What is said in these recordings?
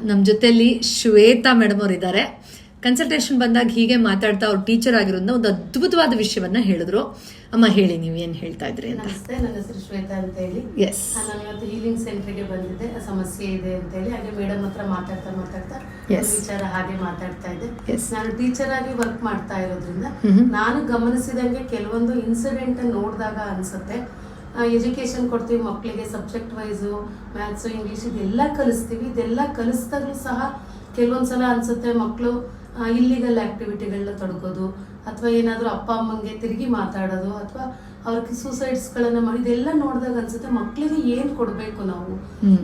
ನಮ್ಮ ಜೊತೆಯಲ್ಲಿ ಶ್ವೇತಾ ಮೇಡಮ್ ಅವರು ಇದ್ದಾರೆ ಕನ್ಸಲ್ಟೇಷನ್ ಬಂದಾಗ ಹೀಗೆ ಮಾತಾಡ್ತಾ ಅವ್ರು ಟೀಚರ್ ಆಗಿರೋದ್ರಿಂದ ಒಂದು ಅದ್ಭುತವಾದ ವಿಷಯವನ್ನ ಹೇಳಿದ್ರು. ಅಮ್ಮ ಹೇಳಿ ನೀವು ಏನ್ ಹೇಳ್ತಾ ಇದ್ರಿ ಅಂತ. ನಮಸ್ತೆ ನನ್ನ ಹೆಸರು ಶ್ವೇತಾ ಅಂತ ಹೇಳಿ. ಎಸ್ ನಾನು ಇವತ್ತು ಹೀಲಿಂಗ್ ಸೆಂಟರ್ಗೆ ಬಂದಿದ್ದೆ. ಆ ಸಮಸ್ಯೆ ಇದೆ ಅಂತ ಹೇಳಿ. ಹಾಗೆ ಮೇಡಮ್ ಹತ್ರ ಮಾತಾಡ್ತಾ ಮಾತಾಡ್ತಾ Yes. ಒಂದು ವಿಚಾರ ಹಾಗೆ ಮಾತಾಡ್ತಾ ಇದ್ದೆ. ಎಸ್ ನಾನು ಟೀಚರ್ ಆಗಿ ವರ್ಕ್ ಮಾಡ್ತಾ ಇರೋದ್ರಿಂದ. ನಾನು ಗಮನಿಸಿದಂಗೆ ಕೆಲವೊಂದು ಇನ್ಸಿಡೆಂಟ್ ನೋಡಿದಾಗ ಅನ್ಸುತ್ತೆ. ಎಜುಕೇಶನ್ ಕೊಡ್ತೀವಿ ಮಕ್ಕಳಿಗೆ ಸಬ್ಜೆಕ್ಟ್ ವೈಸು ಮ್ಯಾಥ್ಸು ಇಂಗ್ಲೀಷ್ ಇದೆಲ್ಲ ಕಲಿಸ್ತೀವಿ. ಇದೆಲ್ಲ ಕಲಿಸಿದಾಗಲೂ ಸಹ ಕೆಲವೊಂದ್ಸಲ ಅನ್ಸುತ್ತೆ ಮಕ್ಕಳು ಇಲ್ಲಿಗಲ್ ಆ್ಯಕ್ಟಿವಿಟಿಗಳನ್ನ ತೊಡಗೋದು ಅಥವಾ ಏನಾದರೂ ಅಪ್ಪ ಅಮ್ಮಂಗೆ ತಿರುಗಿ ಮಾತಾಡೋದು ಅಥವಾ ಅವ್ರಿಗೆ ಸೂಸೈಡ್ಸ್ಗಳನ್ನು ಮಾಡಿ ಇದೆಲ್ಲ ನೋಡಿದಾಗ ಅನ್ಸುತ್ತೆ ಮಕ್ಕಳಿಗೆ ಏನು ಕೊಡಬೇಕು ನಾವು.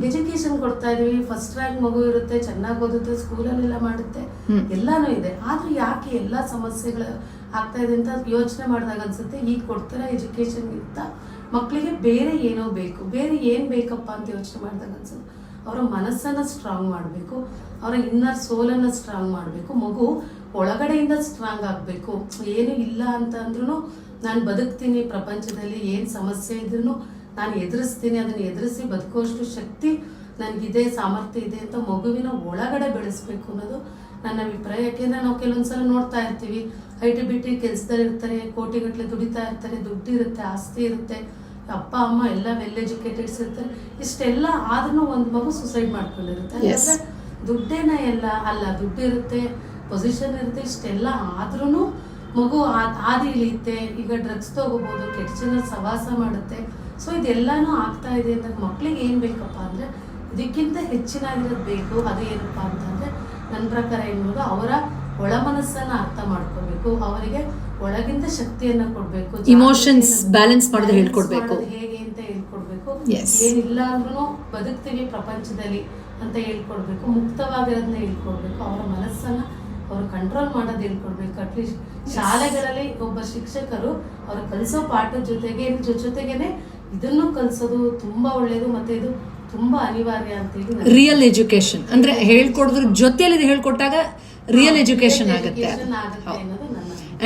ಎಜುಕೇಶನ್ ಕೊಡ್ತಾ ಇದೀವಿ. ಫಸ್ಟ್ ರ್ಯಾಂಕ್ ಮಗು ಇರುತ್ತೆ ಚೆನ್ನಾಗಿ ಓದುತ್ತೆ ಸ್ಕೂಲಲ್ಲೆಲ್ಲ ಮಾಡುತ್ತೆ. ಎಲ್ಲಾನು ಇದೆ. ಆದ್ರೂ ಯಾಕೆ ಎಲ್ಲ ಸಮಸ್ಯೆಗಳು ಆಗ್ತಾ ಇದೆ ಅಂತ ಯೋಚನೆ ಮಾಡಿದಾಗ ಅನ್ಸುತ್ತೆ ಈಗ ಕೊಡ್ತಾರೆ ಎಜುಕೇಶನ್ಗಿಂತ ಮಕ್ಕಳಿಗೆ ಬೇರೆ ಏನೋ ಬೇಕು, ಬೇರೆ ಏನು ಬೇಕಪ್ಪ ಅಂತ ಯೋಚನೆ ಮಾಡಿದಾಗ ಅನ್ಸುತ್ತೆ. ಅವರ ಮನಸ್ಸನ್ನು ಸ್ಟ್ರಾಂಗ್ ಮಾಡಬೇಕು, ಅವರ ಇನ್ನರ್ ಸೋಲನ್ನು ಸ್ಟ್ರಾಂಗ್ ಮಾಡಬೇಕು, ಮಗು ಒಳಗಡೆಯಿಂದ ಸ್ಟ್ರಾಂಗ್ ಆಗಬೇಕು. ಏನು ಇಲ್ಲ ಅಂತ ಅಂದ್ರೂ ನಾನು ಬದುಕ್ತೀನಿ, ಪ್ರಪಂಚದಲ್ಲಿ ಏನು ಸಮಸ್ಯೆ ಇದ್ರೂ ನಾನು ಎದುರಿಸ್ತೀನಿ, ಅದನ್ನು ಎದುರಿಸಿ ಬದುಕುವಷ್ಟು ಶಕ್ತಿ ನನಗಿದೆ ಸಾಮರ್ಥ್ಯ ಇದೆ ಅಂತ ಮಗುವಿನ ಒಳಗಡೆ ಬೆಳೆಸ್ಬೇಕು ಅನ್ನೋದು ನನ್ನ ಅಭಿಪ್ರಾಯ. ಯಾಕೆಂದ್ರೆ ನಾವು ಕೆಲವೊಂದ್ಸಲ ನೋಡ್ತಾ ಇರ್ತೀವಿ ಐ ಟಿ ಬಿ ಟಿ ಕೆಲ್ಸದಲ್ಲಿ ಇರ್ತಾರೆ ಕೋಟಿಗಟ್ಟಲೆ ದುಡಿತಾ ಇರ್ತಾರೆ ದುಡ್ಡು ಇರುತ್ತೆ ಆಸ್ತಿ ಇರುತ್ತೆ ಅಪ್ಪ ಅಮ್ಮ ಎಲ್ಲ ವೆಲ್ ಎಜುಕೇಟೆಡ್ಸ್ ಇರ್ತಾರೆ. ಇಷ್ಟೆಲ್ಲ ಆದ್ರೂ ಒಂದು ಮಗು ಸುಸೈಡ್ ಮಾಡ್ಕೊಂಡಿರುತ್ತೆ. ದುಡ್ಡೇನ ಎಲ್ಲ ಅಲ್ಲ ದುಡ್ಡು ಇರುತ್ತೆ ಪೊಸಿಷನ್ ಇರುತ್ತೆ ಇಷ್ಟೆಲ್ಲ ಆದ್ರೂ ಮಗು ಹಾದಿ ಇಳಿಯುತ್ತೆ ಈಗ ಡ್ರಗ್ಸ್ ತಗೋಬಹುದು ಕೆಟ್ಟ ಜನ ಸವಾಸ ಮಾಡುತ್ತೆ. ಸೊ ಇದೆಲ್ಲಾನು ಆಗ್ತಾ ಇದೆ ಅಂದ್ರೆ ಮಕ್ಳಿಗೆ ಏನ್ ಬೇಕಪ್ಪ ಅಂದ್ರೆ ಇದಕ್ಕಿಂತ ಹೆಚ್ಚಿನಾಗಿರೋದು ಬೇಕು ಅದು ಏನಪ್ಪ ಅಂತಂದ್ರೆ ನನ್ನ ಪ್ರಕಾರ ಏನ್ಬೋದು ಅವರ ಒಳ ಮನಸ್ಸನ್ನ ಅರ್ಥ ಮಾಡ್ಕೋಬೇಕು ಅವರಿಗೆ ಒಳಗಿಂದ ಶಕ್ತಿಯನ್ನ ಕೊಡ್ಬೇಕು ಇಮೋಷನ್ಸ್ ಬ್ಯಾಲೆನ್ಸ್ ಮಾಡೋದು ಹೇಳ್ಕೊಡ್ಬೇಕು. ಹೇಗೆ ಅಂತ ಹೇಳ್ಕೊಡ್ಬೇಕು. ಏನಿಲ್ಲ ಅಂದ್ರೂ ಬದುಕ್ತೀವಿ ಪ್ರಪಂಚದಲ್ಲಿ ಅಂತ ಹೇಳ್ಕೊಡ್ಬೇಕು ಮುಕ್ತವಾಗಿರೋದನ್ನ ಹೇಳ್ಕೊಡ್ಬೇಕು ಅವರ ಮನಸ್ಸನ್ನ ಅವರು ಕಂಟ್ರೋಲ್ ಮಾಡೋದು ಹೇಳ್ಕೊಡ್ಬೇಕು ಅಟ್ಲೀಸ್ಟ್ ಶಾಲೆಗಳಲ್ಲಿ ಒಬ್ಬ ಶಿಕ್ಷಕರು ಅವ್ರು ಕಲಿಸೋ ಪಾಠದ ಜೊತೆಗೆ ಜೊತೆಗೆನೆ ಜೊತೆಗೇನೆ ಇದನ್ನು ಕಲಿಸೋದು ತುಂಬಾ ಒಳ್ಳೇದು ಮತ್ತೆ ಇದು ತುಂಬಾ ಅನಿವಾರ್ಯ ಅಂತ ಹೇಳಿ ರಿಯಲ್ ಎಜುಕೇಶನ್ ಅಂದ್ರೆ ಹೇಳ್ಕೊಡೋದ್ರ ಜೊತೆಯಲ್ಲಿ ಇದು ಹೇಳ್ಕೊಟ್ಟಾಗ ರಿಯಲ್ ಎಜುಕೇಶನ್ ಆಗುತ್ತೆ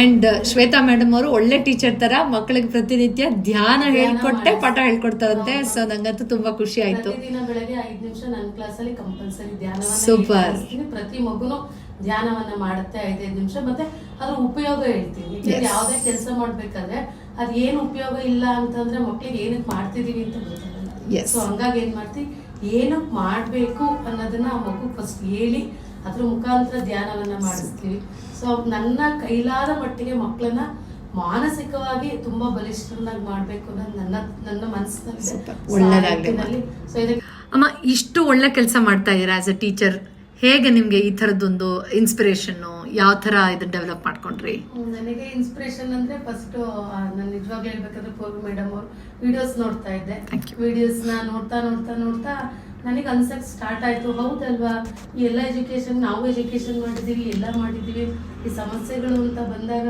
ಅಂಡ್ ಶ್ವೇತಾ ಮೇಡಮ್ ಅವರು ಒಳ್ಳೆ ಟೀಚರ್ ತರ ಮಕ್ಕಳಿಗೆ ಪ್ರತಿನಿತ್ಯ ಧ್ಯಾನ ಹೇಳ್ಕೊಟ್ಟೆ ಪಾಠ ಹೇಳ್ಕೊಡ್ತಾರಂತೆ. ಸೊ ನಂಗಂತೂ ತುಂಬಾ ಖುಷಿ ಆಯ್ತು. ಸೂಪರ್ ಬೆಳಗ್ಗೆ ಐದ್ ನಿಮಿಷ ನನ್ನ ಕ್ಲಾಸಲ್ಲಿ ಕಂಪಲ್ಸರಿ ಧ್ಯಾನವನ್ನ Super. ಪ್ರತಿ ಮಗುನು ಧ್ಯಾನವನ್ನ ಮಾಡುತ್ತೆ ಐದೈದು ನಿಮಿಷ. ಮತ್ತೆ ಅದ್ರ ಉಪಯೋಗ ಹೇಳ್ತೀನಿ. ಯಾವುದೇ ಕೆಲಸ ಮಾಡ್ಬೇಕಾದ್ರೆ ಅದ್ ಏನ್ ಉಪಯೋಗ ಇಲ್ಲ ಅಂತಂದ್ರೆ ಮಕ್ಕಳಿಗೆ ಏನಕ್ಕೆ ಮಾಡ್ತಿದೀವಿ ಅಂತ ಗೊತ್ತಾಗಲ್ಲ Yes. ಸೊ ಹಂಗಾಗಿ ಏನ್ ಮಾಡ್ತಿ? ಏನಕ್ ಮಾಡ್ಬೇಕು ಅನ್ನೋದನ್ನ ಆ ಮಗು ಫಸ್ಟ್ ಹೇಳಿ ಅದ್ರ ಮುಖಾಂತರ ಧ್ಯಾನವನ್ನ ಮಾಡಿಸ್ತೀವಿ. ಸೊ ನನ್ನ ಕೈಲಾದ ಮಟ್ಟಿಗೆ ಮಕ್ಕಳನ್ನ ಮಾನಸಿಕವಾಗಿ ತುಂಬಾ ಬಲಿಷ್ಠರನ್ನಾಗಿ ಮಾಡ್ಬೇಕು ಅನ್ನೋದು ನನ್ನ ನನ್ನ ಮನಸ್ಸಿನಲ್ಲಿ ಸೊ ಇದಕ್ಕೆ ಅಮ್ಮ ಇಷ್ಟು ಒಳ್ಳೆ ಕೆಲಸ ಮಾಡ್ತಾ ಇದ್ದೀರಾ ಆಸ್ ಅ ಟೀಚರ್ ಹೇಗೆ ನಿಮಗೆ ಈ ತರದೊಂದು ಇನ್ಸ್ಪಿರೇಷನ್ ಯಾವ ತರ ಇದು ಡೆವಲಪ್ ಮಾಡ್ಕೊಂಡ್ರಿ? ನನಗೆ ಇನ್ಸ್ಪಿರೇಷನ್ ಅಂದ್ರೆ ಫಸ್ಟ್ ನಾನು ನಿಜವಾಗ್ಲೂ ಹೇಳ್ಬೇಕಂದ್ರೆ ಪೂರ್ವ ಮೇಡಮ್ ಅವ್ರು ವಿಡಿಯೋಸ್ ನೋಡ್ತಾ ಇದ್ದೆ. ವಿಡಿಯೋಸ್ನ ವಿಡಿಯೋಸ್ನ ನೋಡ್ತಾ ನೋಡ್ತಾ ನೋಡ್ತಾ ನನಗೆ ಅನ್ಸಕ್ ಸ್ಟಾರ್ಟ್ ಆಯ್ತು. ಹೌದಲ್ವಾ? ಈ ಎಲ್ಲ ಎಜುಕೇಶನ್ ನಾವು ಎಜುಕೇಶನ್ ಮಾಡಿದ್ದೀವಿ ಎಲ್ಲ ಮಾಡಿದೀವಿ. ಈ ಸಮಸ್ಯೆಗಳು ಅಂತ ಬಂದಾಗ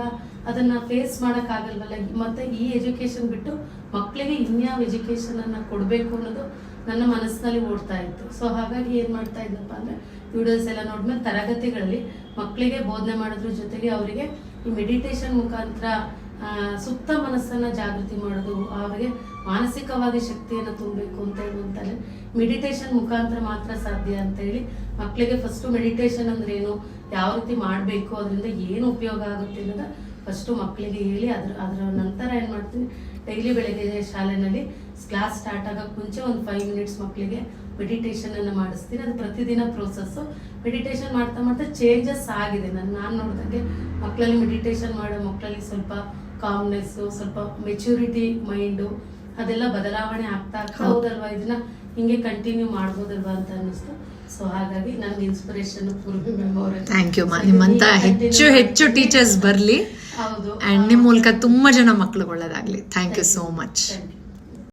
ಅದನ್ನ ಫೇಸ್ ಮಾಡಕ್ ಆಗಲ್ವಲ್ಲ? ಮತ್ತೆ ಈ ಎಜುಕೇಶನ್ ಬಿಟ್ಟು ಮಕ್ಕಳಿಗೆ ಇನ್ಯಾವ ಎಜುಕೇಶನ್ ಕೊಡಬೇಕು ಕೊಡ್ಬೇಕು ಅನ್ನೋದು ನನ್ನ ಮನಸ್ಸಿನಲ್ಲಿ ಓಡ್ತಾ ಇತ್ತು. ಸೊ ಹಾಗಾಗಿ ಏನು ಮಾಡ್ತಾ ಇದ್ದಪ್ಪ ಅಂದ್ರೆ ವಿಡಿಯೋಸ್ ಎಲ್ಲ ನೋಡ್ಮೇಲೆ ತರಗತಿಗಳಲ್ಲಿ ಮಕ್ಕಳಿಗೆ ಬೋಧನೆ ಮಾಡೋದ್ರ ಜೊತೆಗೆ ಅವರಿಗೆ ಈ ಮೆಡಿಟೇಷನ್ ಮುಖಾಂತರ ಸುಪ್ತ ಮನಸ್ಸನ್ನ ಜಾಗೃತಿ ಮಾಡೋದು, ಅವರಿಗೆ ಮಾನಸಿಕವಾಗಿ ಶಕ್ತಿಯನ್ನು ತುಂಬಬೇಕು ಅಂತ ಹೇಳುವಂತಾರೆ ಮೆಡಿಟೇಷನ್ ಮುಖಾಂತರ ಮಾತ್ರ ಸಾಧ್ಯ ಅಂತ ಹೇಳಿ ಮಕ್ಕಳಿಗೆ ಫಸ್ಟ್ ಮೆಡಿಟೇಷನ್ ಅಂದ್ರೆ ಏನು, ಯಾವ ರೀತಿ ಮಾಡಬೇಕು, ಅದರಿಂದ ಏನು ಉಪಯೋಗ ಆಗುತ್ತೆ ಅನ್ನೋದ ಫಸ್ಟ್ ಮಕ್ಕಳಿಗೆ ಹೇಳಿ ಅದ್ರ ಅದರ ನಂತರ ಏನು ಮಾಡ್ತೀನಿ ಡೈಲಿ ಬೆಳಗ್ಗೆ ಶಾಲೆನಲ್ಲಿ ಕ್ಲಾಸ್ ಸ್ಟಾರ್ಟ್ ಆಗೋಕ್ಕೆ ಮುಂಚೆ ಒಂದು ಫೈವ್ ಮಿನಿಟ್ಸ್ ಮಕ್ಕಳಿಗೆ ಮೆಡಿಟೇಷನ್ ಅನ್ನ ಮಾಡಿಸ್ತೀನಿ. ಅದು ಪ್ರತಿದಿನ ಪ್ರೋಸೆಸ್ ಮೆಡಿಟೇಷನ್ ಮಾಡ್ತಾ ಮಾಡ್ತಾ ಚೇಂಜಸ್ ಆಗಿದೆ. ನಾನು ನಾನು ನೋಡಿದಂಗೆ ಮಕ್ಕಳಲ್ಲಿ ಮೆಡಿಟೇಷನ್ ಮಾಡೋ ಮಕ್ಕಳಲ್ಲಿ ಸ್ವಲ್ಪ ಕಾಮ್ನೆಸ್ಸು ಸ್ವಲ್ಪ ಮೆಚ್ಯೂರಿಟಿ ಮೈಂಡು ಅದೆಲ್ಲ ಬದಲಾವಣೆ ಆಗ್ತಾ ಆಗ್ತಾ ಹೌದು. ಹೌದಲ್ವಾ? ಇದನ್ನ ಹಿಂಗೆ ಕಂಟಿನ್ಯೂ ಮಾಡ್ಬೋದಲ್ವಾ ಅಂತ ಅನ್ನಿಸ್ತು. ಸೊ ಹಾಗಾಗಿ ನನ್ಗೆ ಇನ್ಸ್ಪಿರೇಷನ್ ಥ್ಯಾಂಕ್ ಯು ನಿಮ್ಮಂತ ಹೆಚ್ಚು ಹೆಚ್ಚು ಟೀಚರ್ಸ್ ಬರ್ಲಿ. ಹೌದು ಅಂಡ್ ನಿಮ್ ಮೂಲಕ ತುಂಬಾ ಜನ ಮಕ್ಳಿಗೆ ಒಳ್ಳೇದಾಗ್ಲಿ ಥ್ಯಾಂಕ್ ಯು ಸೋ ಮಚ್